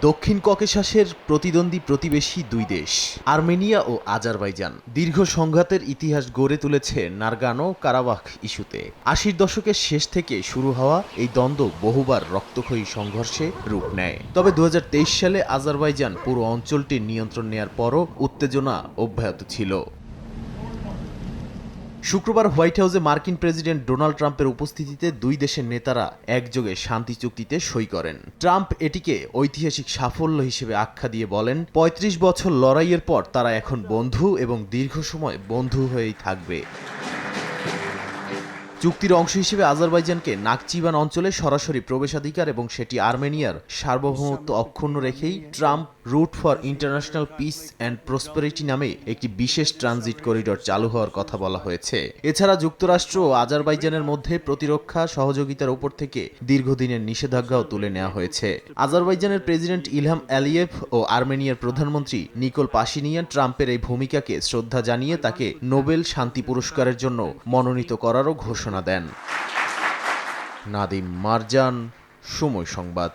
দক্ষিণ ককেশাসের প্রতিদ্বন্দ্বী প্রতিবেশী দুই দেশ, আর্মেনিয়া ও আজারবাইজান। দীর্ঘ সংঘাতের ইতিহাস গড়ে তুলেছে নারগানো কারাবাখ ইস্যুতে। আশির দশকের শেষ থেকে শুরু হওয়া এই দ্বন্দ্ব বহুবার রক্তক্ষয়ী সংঘর্ষে রূপ নেয়। তবে দু হাজার তেইশ সালে আজারবাইজান পুরো অঞ্চলটির নিয়ন্ত্রণ নেয়ার পরও উত্তেজনা অব্যাহত ছিল। শুক্রবার হোয়াইট হাউসে মার্কিন প্রেসিডেন্ট ডোনাল্ড ট্রাম্পের উপস্থিতিতে দুই দেশের নেতারা একযোগে শান্তি চুক্তিতে সই করেন। ট্রাম্প এটিকে ঐতিহাসিক সাফল্য হিসেবে আখ্যা দিয়ে বলেন ৩৫ বছর লড়াইয়ের পর তারা এখন বন্ধু এবং দীর্ঘ সময় বন্ধু হয়েই থাকবে। চুক্তির অংশ হিসেবে আজারবাইজানকে নাকচিবান অঞ্চলে সরাসরি প্রবেশাধিকার এবং সেটি আর্মেনিয়ার সার্বভৌমত্ব অক্ষুণ্ণ রেখেই Trump route for international peace and prosperity নামে একটি বিশেষ ট্রানজিট করিডোর চালু হওয়ার কথা বলা হয়েছে। এছাড়া যুক্তরাষ্ট্র ও আজারবাইজানের মধ্যে প্রতিরক্ষা সহযোগিতার উপর থেকে দীর্ঘদিনের নিষেধাজ্ঞাও তুলে নেওয়া হয়েছে। আজারবাইজানের প্রেসিডেন্ট ইলহাম অ্যালিয়েভ ও আর্মেনিয়ার প্রধানমন্ত্রী নিকোল পাশিনিয়ান ট্রাম্পের এই ভূমিকাকে শ্রদ্ধা জানিয়ে তাকে নোবেল শান্তি পুরস্কারের জন্য মনোনীত করারও ঘোষণা দেন। নাদিম মারজান, সময় সংবাদ।